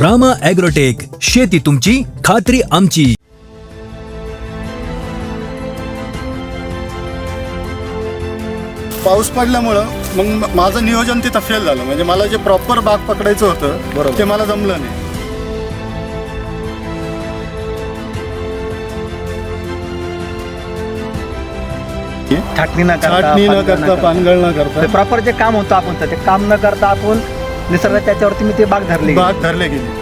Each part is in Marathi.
रामा ॲग्रोटेक शेती तुमची खात्री आमची. पाऊस पडल्यामुळं मग माझं नियोजन तिथं फेल झालं. म्हणजे मला जे प्रॉपर बाग पकडायचं होतं बरोबर. ते मला जमलं नाही. छाटणी न करता छाटणी न पानगळ करता पानगळ न करता. प्रॉपर जे काम होतं आपण ते काम न करता आपण निसर्गाच्या त्याच्यावरती मी ते बाग धरली. बाग धरले गेली.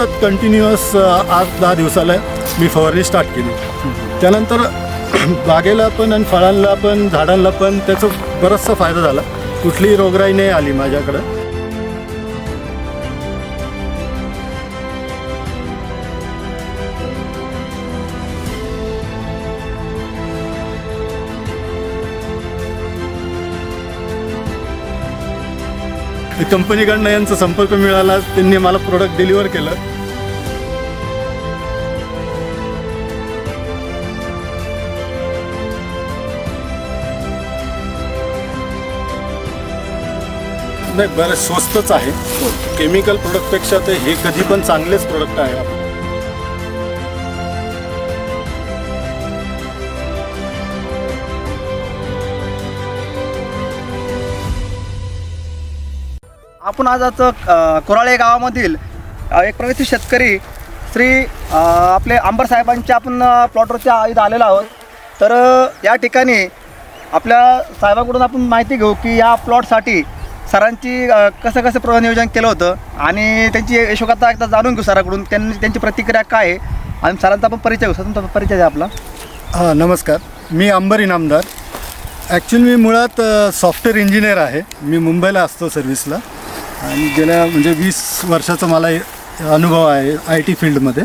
कंटिन्युअस आठ दहा दिवसाला मी फवारणी स्टार्ट केली. त्यानंतर बागेला पण आणि फळांना पण झाडांना पण त्याचा बराचसा फायदा झाला. कुठलीही रोगराई नाही आली माझ्याकडं. कंपनीकडनं यांचा संपर्क मिळाला त्यांनी मला प्रोडक्ट डिलिव्हर केलं. नाही बरं स्वस्तच आहे. केमिकल प्रोडक्टपेक्षा ते हे कधी पण चांगलेच प्रोडक्ट आहे. आपण आज आता कुराळे कोराळे गावामधील एक प्रगती शेतकरी श्री आपले आंबर साहेबांच्या आपण प्लॉटवरच्या आईत आलेलो आहोत. तर या ठिकाणी आपल्या साहेबांकडून आपण माहिती घेऊ की या प्लॉटसाठी सरांची अ, कसं कसं प्र नियोजन केलं होतं आणि त्यांची यशोगाथा एकदा जाणून घेऊ सराकडून. त्यांनी त्यांची प्रतिक्रिया काय आहे? आणि सरांचा आपण परिचय घेऊ सर तुमचा परिचय द्या आपला. हां नमस्कार. मी अंबर इनामदार ॲक्च्युली मी मुळात सॉफ्टवेअर इंजिनियर आहे. मी मुंबईला असतो सर्व्हिसला आणि गेल्या म्हणजे वीस वर्षाचा मला हे अनुभव आहे आय टी फील्डमध्ये.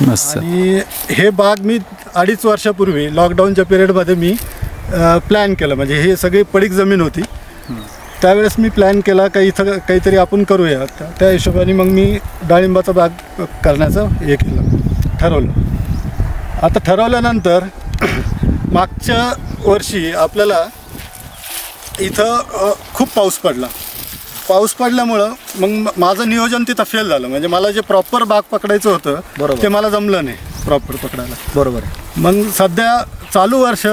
आणि हे बाग मी अडीच वर्षापूर्वी लॉकडाऊनच्या पिरियडमध्ये मी प्लॅन केलं. म्हणजे हे सगळी पडीक जमीन होती. त्यावेळेस मी प्लॅन केला का इथं काहीतरी आपण करूया. त्या- हिशोबाने मग मी डाळिंबाचा बाग करण्याचं हे केलं ठरवलं. आता ठरवल्यानंतर मागच्या वर्षी आपल्याला इथं खूप पाऊस पडला. पाऊस पडल्यामुळं मग माझं नियोजन तिथं फेल झालं. म्हणजे मला जे प्रॉपर बाग पकडायचं होतं बरोबर. ते मला जमलं नाही प्रॉपर पकडायला. बरोबर. मग सध्या चालू वर्ष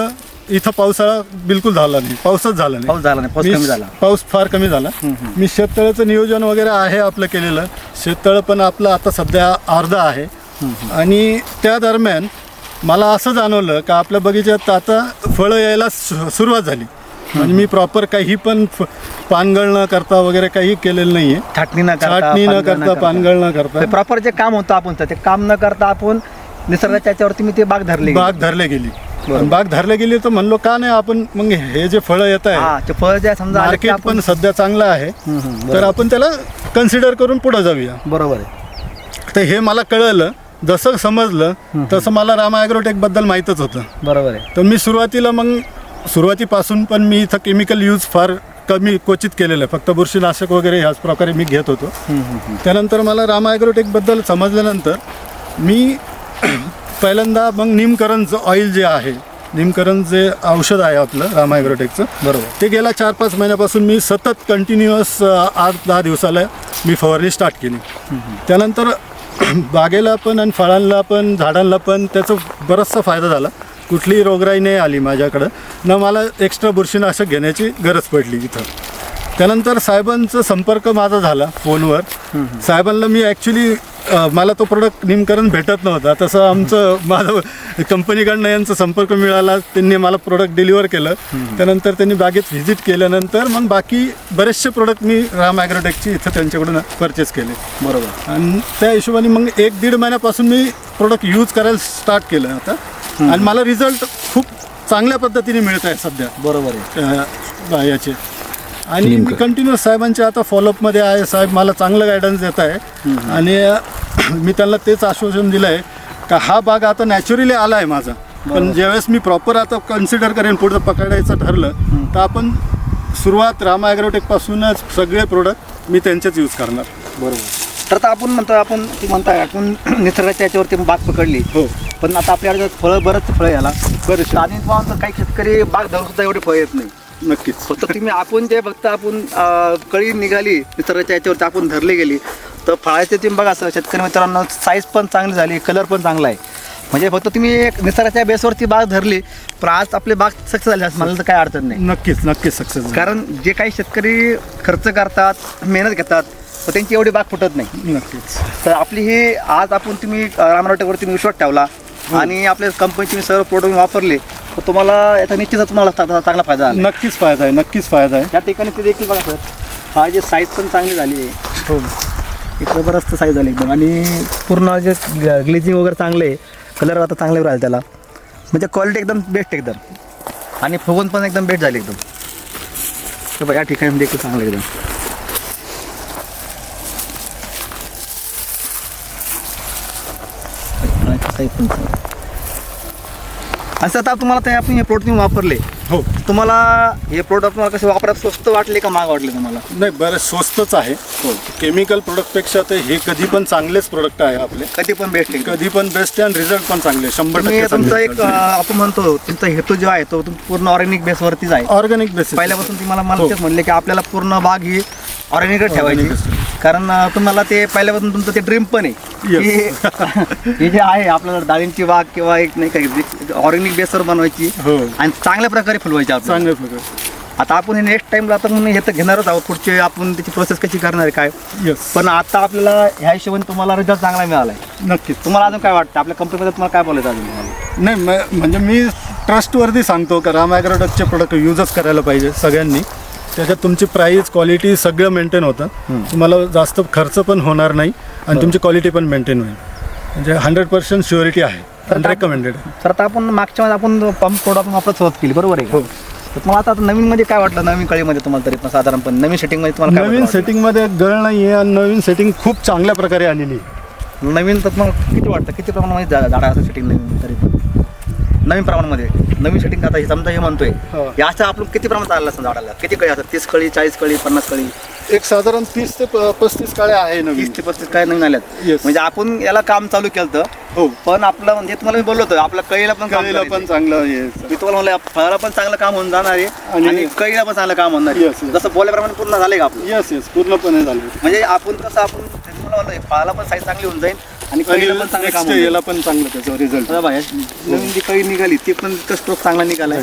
इथं पावसाळा बिलकुल झाला नाही. पाऊसच झाला नाही. पाऊस झाला नाही. पाऊस मी- कमी झाला. पाऊस फार कमी झाला. मी शेततळ्याचं नियोजन वगैरे आहे आपलं केलेलं. शेततळं पण आपलं आता सध्या अर्ध आहे. आणि त्या दरम्यान मला असं जाणवलं का आपल्या बगीच्यात आता फळं यायला सु- सुरुवात झाली. म्हणजे मी प्रॉपर काही पण फ- पानगळ न करता वगैरे काही केलेलं नाही आहे छाटणी न करता छाटणी न पानगळ करता पानगळ न करता. प्रॉपर जे काम होतं आपण ते काम न करता आपण निसर्गाच्या त्याच्यावरती मी ते बाग धरली बाग धरले गेली. बाग धरले गेली तर म्हणलो का नाही आपण मग हे जे फळं येत आहे हा ते फळ जे समजा आले की मार्केट आपण पण सध्या चांगलं आहे तर. आपण त्याला कन्सिडर करून पुढे जाऊया. बरोबर आहे. तर हे मला कळलं जसं समजलं तसं मला रामा ॲग्रोटेकबद्दल माहीतच होतं. बरोबर आहे. तर मी सुरुवातीला मग सुरुवातीपासून पण मी इथं केमिकल यूज फार कमी क्वचित केलेलं आहे. फक्त बुरशीनाशक वगैरे ह्याच प्रकारे मी घेत होतो. त्यानंतर मला रामा ॲग्रोटेकबद्दल समजल्यानंतर मी पहिल्यांदा मग निमकरणचं ऑइल जे आहे निमकरण जे औषध आहे आपलं रामा ॲग्रोटेकचं बरोबर. ते गेल्या चार पाच महिन्यापासून मी सतत कंटिन्युअस आठ दहा दिवसाला मी फवारणी स्टार्ट केली. त्यानंतर बागेला पण आणि फळांना पण झाडांना पण त्याचा बराचसा फायदा झाला. कुठलीही रोगराई नाही आली माझ्याकडं. न मला एक्स्ट्रा बुरशीनाशक घेण्याची गरज पडली इथं. त्यानंतर साहेबांचा संपर्क माझा झाला फोनवर. साहेबांना मी ॲक्च्युली मला तो प्रोडक्ट निमकरण भेटत नव्हता. तसं आमचं माझं कंपनीकडनं यांचा संपर्क मिळाला त्यांनी मला प्रोडक्ट डिलिव्हर केलं. त्यानंतर त्यांनी बागेत व्हिजिट केल्यानंतर मग बाकी बरेचसे प्रोडक्ट मी राम ॲग्रोटेकची इथं त्यांच्याकडून परचेस केले. बरोबर. आणि त्या हिशोबाने मग एक दीड महिन्यापासून मी प्रोडक्ट यूज करायला स्टार्ट केलं आता. आणि मला रिझल्ट खूप चांगल्या पद्धतीने मिळत आहे सध्या. बरोबर आहे. याचे. आणि मी कंटिन्युअस साहेबांच्या आता फॉलोअपमध्ये आहे. साहेब मला चांगलं गायडन्स देत आहे. आणि मी त्यांना तेच आश्वासन दिलं आहे का हा भाग आता नॅचरली आला आहे माझा. पण ज्यावेळेस मी प्रॉपर आता कन्सिडर करेन पुढचं पकडायचं ठरलं तर आपण सुरुवात रामा ॲग्रोटेकपासूनच सगळे प्रोडक्ट मी त्यांचेच यूज करणार. बरोबर. तर आता आपण म्हणतो आपण ती म्हणताय आपण निसर्गाच्या याच्यावरती बाग पकडली. हो. पण आता आपल्याकडे फळं बरंच फळं याला. बरेच आणि काही शेतकरी बाग धरून सुद्धा एवढे फळ येत नाही. नक्कीच. फक्त तुम्ही आपण जे फक्त आपण कळी निघाली निसर्गाच्या याच्यावरती आपण धरली गेली तर फळाचे तुम्ही बघा सर शेतकरी मित्रांनो साईज पण चांगली झाली कलर पण चांगला आहे. म्हणजे फक्त तुम्ही एक निसर्गाच्या बेसवरती बाग धरली पण आज आपली बाग सक्सेस झाली असं मला तर काही अडचण नाही. नक्कीच नक्कीच सक्सेस कारण जे काही शेतकरी खर्च करतात मेहनत घेतात तर त्यांची एवढी बाग फुटत नाही. नक्कीच. तर आपली ही आज आपण तुम्ही रामराटेवरती विश्वास ठेवला. आणि आपल्या कंपनीचे सर्व प्रोडक्ट वापरले. तुम्हाला याचा निश्चितच तुम्हाला चा- चांगला फायदा झाला. नक्कीच फायदा आहे नक्कीच फायदा आहे. या ठिकाणी ते देखील बघा सर हा जे साईज पण चांगली झाली आहे. हो. इकडं बरंच साईज झाली एकदम. आणि पूर्ण जे ग्लेजिंग वगैरे चांगले आहे कलर आता चांगले राहिले त्याला. म्हणजे क्वालिटी एकदम बेस्ट एकदम. आणि फुगून पण एकदम बेस्ट झाली एकदम. बघा, या ठिकाणी देखील चांगलं एकदम. साईज पण चांगली. असं आता तुम्हाला ते आपण हे प्रोडक्ट तुम्ही वापरले. हो. तुम्हाला हे प्रोडक्ट तुम्हाला कसे वापरायला स्वस्त वाटले का महाग वाटले तुम्हाला? नाही बरं स्वस्तच आहे. हो. केमिकल प्रोडक्टपेक्षा तर हे कधी पण चांगलेच प्रोडक्ट आहे आपले. कधी पण बेस्ट आहे. कधी पण बेस्ट आहे आणि रिझल्ट पण चांगले शंभर तुम्ही टक्के तुमचा एक अं, आपण म्हणतो तुमचा हेतू जो आहे तो तुम- पूर्ण ऑर्गॅनिक बेसवरतीच आहे. ऑर्गॅनिक बेसिस पहिल्यापासून तुम्हाला मला हो. तेच म्हणले की आपल्याला पूर्ण बाग ही ऑर्गॅनिकच ठेवायची. Organic कारण अं, तुम्हाला ते पहिल्यापासून तुमचं ते ड्रीम पण आहे. Yes. की हे जे आहे आपल्याला डाळींची बाग किंवा एक नाही का ऑर्गॅनिक बेसवर बनवायची हो. आणि चांगल्या प्रकारे फुलवायची आपल्याला. चांगले प्रकार. आता आपण हे नेक्स्ट टाइमला आता म्हणून हे तर घेणारच आहोत. पुढचे आपण त्याची प्रोसेस कशी करणार आहे काय? येस पण आता आपल्याला ह्या हिशोबाने तुम्हाला रिझल्ट चांगला मिळाला आहे. नक्कीच. तुम्हाला अजून काय वाटतं? आपल्या कंपनीमध्ये तुम्हाला काय बोलायचं अजून? तुम्हाला नाही म- म्हणजे मी ट्रस्टवरती सांगतो का राम ॲग्रोडकचे प्रोडक्ट यूजच करायला पाहिजे सगळ्यांनी. त्याच्यात तुमची प्राईस क्वालिटी सगळं मेंटेन होतं. तुम्हाला जास्त खर्च पण होणार नाही आणि तुमची क्वालिटी पण मेंटेन होईल. म्हणजे हंड्रेड पर्सेंट शुअरिटी आहे. रेकमेंडेड तर आता आपण मागच्या वेळेस आपण पंप प्रोडक्ट वापरत सुरुवात केली बरोबर आहे हो. तर तुम्हाला आता नवीन मध्ये काय वाटलं? नवीन कळीमध्ये तुम्हाला तरी पण साधारणपणे नवीन सेटिंगमध्ये तुम्हाला काय नवीन? सेटिंगमध्ये गळ नाही आहे आणि नवीन सेटिंग खूप चांगल्या प्रकारे आलेली आहे. नवीन तर तुम्हाला किती वाटतं? किती प्रमाणामध्ये झाडं असं सेटिंग नवीन तरी पण? नवीन प्रमाणामध्ये नवीन सेटिंग आता हे समजा हे म्हणतोय. हो. याचं आपण किती प्रमाणात आलं असं झाडाला किती कळी असतात? तीस कळी चाळीस कळी पन्नास कळी? एक साधारण तीस ते पस्तीस काळे आहे नवीन. तीस ते पस्तीस काय नवीन आल्यात. म्हणजे आपण याला काम चालू केलं हो. पण आपलं म्हणजे तुम्हाला मी बोललो होतो आपल्या कळीला पण कळीला. पण चांगलं मी तुम्हाला म्हणलं फळाला पण चांगलं काम होऊन जाणार आहे आणि- कळीला पण चांगलं काम होणार आहे. जसं बोलल्याप्रमाणे पूर्ण झाले का आपलं? येस येस पूर्णपणे झालं म्हणजे आपण कसं आपण तुम्हाला म्हणलं फळाला पण साईज चांगली होऊन जाईल. आणि आणि कळीला पण चांगलं काम next. याला पण चांगलं त्याचा रिझल्ट बघा नवीन जी कळी निघाली ती पण स्ट्रोक चांगला निघालाय.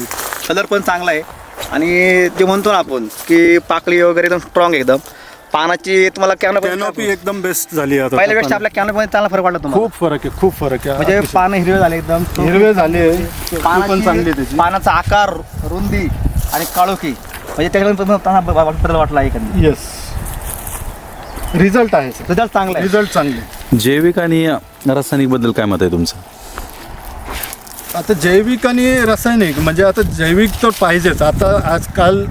कलर पण चांगला आहे. आणि जे म्हणतो ना आपण की पाकळी वगैरे एकदम स्ट्रॉंग एकदम. पानाची तुम्हाला कॅनोपी कॅनोपी एकदम बेस्ट झाली आता पहिल्या वेळेस आपल्या कॅनोपीमध्ये चांगला फरक वाटला तुम्हाला? खूप फरक आहे खूप फरक आहे. म्हणजे अतिशय. पानं हिरवे झाले एकदम. हिरवे झाले. ती पण चांगली आहे त्याची. पानाचा आकार रुंदी आणि काळोखी. म्हणजे त्याच्यामध्ये पण त्यांना ब- ब- बदल वाटला आहे येस रिझल्ट आहे. रिझल्ट चांगला आहे. रिझल्ट चांगले जैविक आणि रासायनिकबद्दल काय मत आहे तुमचं? आता जैविक आणि रासायनिक म्हणजे आता जैविक तर पाहिजेच. आता आजकाल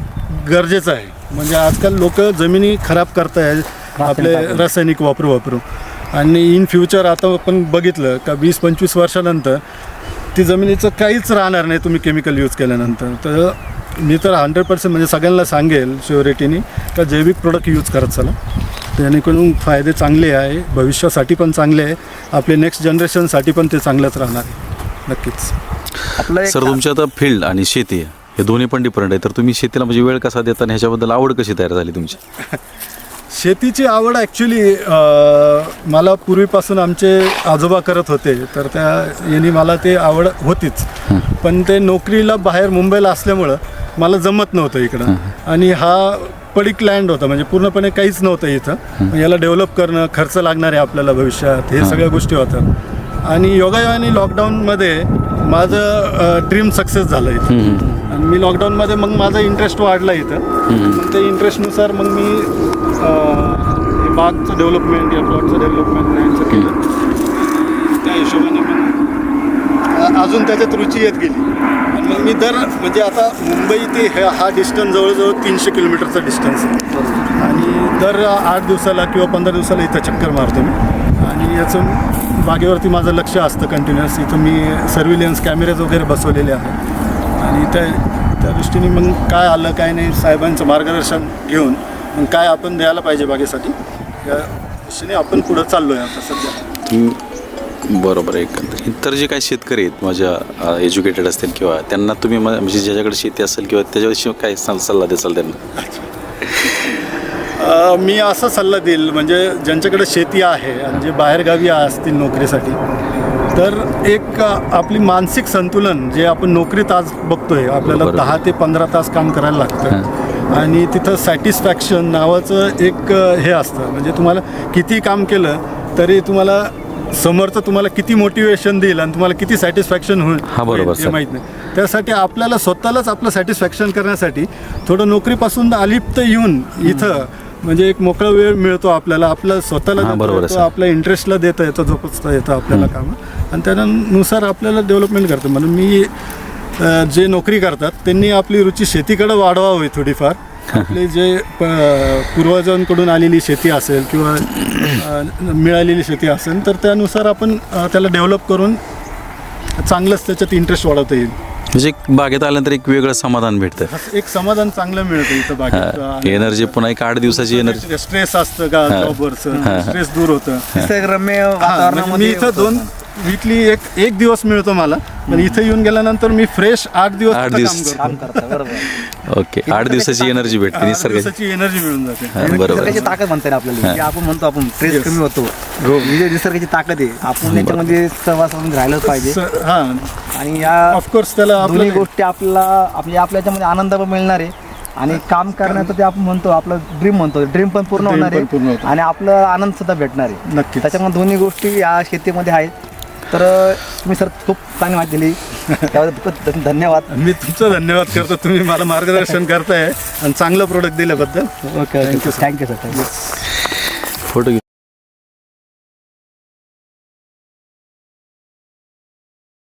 गरजेचं आहे. म्हणजे आजकाल लोक जमिनी खराब करतायत आपले टाकून. रासायनिक वापरू वापरू. आणि इन फ्युचर आता आपण बघितलं का वीस पंचवीस वर्षानंतर ती जमिनीचं काहीच राहणार नाही तुम्ही केमिकल यूज केल्यानंतर. तर मी तर हंड्रेड पर्सेंट म्हणजे सगळ्यांना सांगेल शुअरिटीनी का जैविक प्रोडक्ट यूज करत चला. जेणेकरून फायदे चांगले आहे भविष्यासाठी पण चांगले आहे आपले नेक्स्ट जनरेशनसाठी पण ते चांगलंच राहणार आहे. नक्कीच. आपलं सर तुमची आता फील्ड आणि शेती हे दोन्ही पण डिफरंट आहे. तर तुम्ही शेतीला म्हणजे वेळ कसा देता आणि ह्याच्याबद्दल आवड कशी तयार झाली तुमची? शेतीची आवड ॲक्च्युली मला पूर्वीपासून आमचे आजोबा करत होते. तर त्या यांनी मला ते आवड होतीच. पण ते नोकरीला बाहेर मुंबईला असल्यामुळं मला जमत नव्हतं इकडं. आणि हा पडीक लँड होता. म्हणजे पूर्णपणे काहीच नव्हतं इथं. याला डेव्हलप करणं खर्च लागणार आहे आपल्याला भविष्यात हे सगळ्या गोष्टी होत्या. आणि योगायोगाने लॉकडाऊनमध्ये माझं ड्रीम सक्सेस झालं इथं. आणि मी लॉकडाऊनमध्ये मग माझा इंटरेस्ट वाढला इथं. त्या इंटरेस्टनुसार मग मी बागचं डेव्हलपमेंट या प्लॉटचं डेव्हलपमेंट यांचं केलं. त्या हिशोबाने अजून त्याच्यात रुची येत गेली. मग मी दर म्हणजे आता मुंबई ते ह्या हा डिस्टन्स जवळजवळ तीनशे किलोमीटरचा डिस्टन्स आहे. आणि दर आठ दिवसाला किंवा पंधरा दिवसाला इथं चक्कर मारतो मी. आणि याचं बागेवरती माझं लक्ष असतं कंटिन्युअस इथं मी सर्व्हिलियन्स कॅमेरेज वगैरे बसवलेले आहेत. आणि त्या त्या दृष्टीने मग काय आलं काय नाही साहेबांचं मार्गदर्शन घेऊन मग काय आपण द्यायला पाहिजे बागेसाठी या दृष्टीने आपण पुढं चाललो आहे आता सध्या. बरोबर आहे. इतर जे काही शेतकरी आहेत माझ्या एज्युकेटेड असतील किंवा त्यांना तुम्ही म- म्हणजे ज्याच्याकडे शेती असेल किंवा त्याच्याविषयी काय सल्ला सल्ला देसाल त्यांना? अ, मी असा सल्ला देईल म्हणजे ज्यांच्याकडे शेती आहे आणि जे बाहेरगावी असतील नोकरीसाठी तर एक अ, आपली मानसिक संतुलन जे आपण नोकरीत आज बघतोय आपल्याला बरोबर. दहा ते पंधरा तास काम करायला लागतं. आणि तिथं सॅटिस्फॅक्शन नावाचं एक अ, हे असतं म्हणजे तुम्हाला किती काम केलं तरी तुम्हाला समोरचं तुम्हाला किती मोटिवेशन देईल आणि तुम्हाला किती सॅटिस्फॅक्शन होईल हा, बरोबर, हे सर. माहीत नाही. त्यासाठी आपल्याला स्वतःलाच आपलं सॅटिस्फॅक्शन करण्यासाठी थोडं नोकरीपासून अलिप्त येऊन इथं म्हणजे एक मोकळा वेळ मिळतो आपल्याला. आपलं स्वतःला हा, देता बरोबर आहे, येतं, सर. आपल्या इंटरेस्टला देता येतं जोपासता येतं आपल्याला कामं. आणि त्यानुसार आपल्याला डेव्हलपमेंट करतं. म्हणून मी अ, जे नोकरी करतात त्यांनी आपली रुची शेतीकडे वाढवावी थोडीफार. आपले जे प पूर्वजांकडून आलेली शेती असेल किंवा अ, मिळालेली शेती असेल तर त्यानुसार आपण अ, त्याला डेव्हलप करून चांगलंच त्याच्यात इंटरेस्ट वाढवता येईल. म्हणजे एक बागेत आल्यानंतर एक वेगळं समाधान भेटतं. एक समाधान चांगलं मिळतं इथं बाकी एनर्जी पुन्हा एक आठ दिवसाची एनर्जी स्ट्रेस असतं का जॉबवरचं स्ट्रेस दूर होतं. निसर्गरम्य हा, म्हणजे मी वातावरणामध्ये इथं दोन वीकली एक एक दिवस मिळतो मला. पण इथं येऊन गेल्यानंतर मी फ्रेश आठ दिवस आठ दिवस. काम करतो. काम करतं. बरोबर ओके आठ दिवसाची एनर्जी भेटते निसर्गाची. दिवसाची एनर्जी मिळून जाते. हा, बरोबर. निसर्गाची ताकद म्हणता येईल आपल्याला. आपण म्हणतो आपण स्ट्रेस Yes. कमी होतो. ही. जी निसर्गाची ताकद आहे आपण याच्यामध्ये सहवासामध्ये राहिलंच पाहिजे. स- हा. आणि या ऑफकोर्स त्याला दोन्ही आपल्याला गोष्टी आपल्याला आपल्या आपल्या याच्यामध्ये आनंद पण मिळणार आहे. आणि काम करण्याचं ते आपण म्हणतो आपलं ड्रीम म्हणतो. ड्रीम पण पूर्ण Dream होणार पण पूर्ण आहे होतं. आणि आपलं आनंद सुद्धा भेटणार आहे. नक्कीच. त्याच्यामुळे दोन्ही गोष्टी या शेतीमध्ये आहेत. तर तुम्ही सर खूप चांगली माहिती दिली. त्याबद्दल खूप धन्यवाद. मी तुमचं धन्यवाद करतो. तुम्ही मला मार्गदर्शन करताय आणि चांगलं प्रोडक्ट दिल्याबद्दल. Okay okay thank you sir thank you photo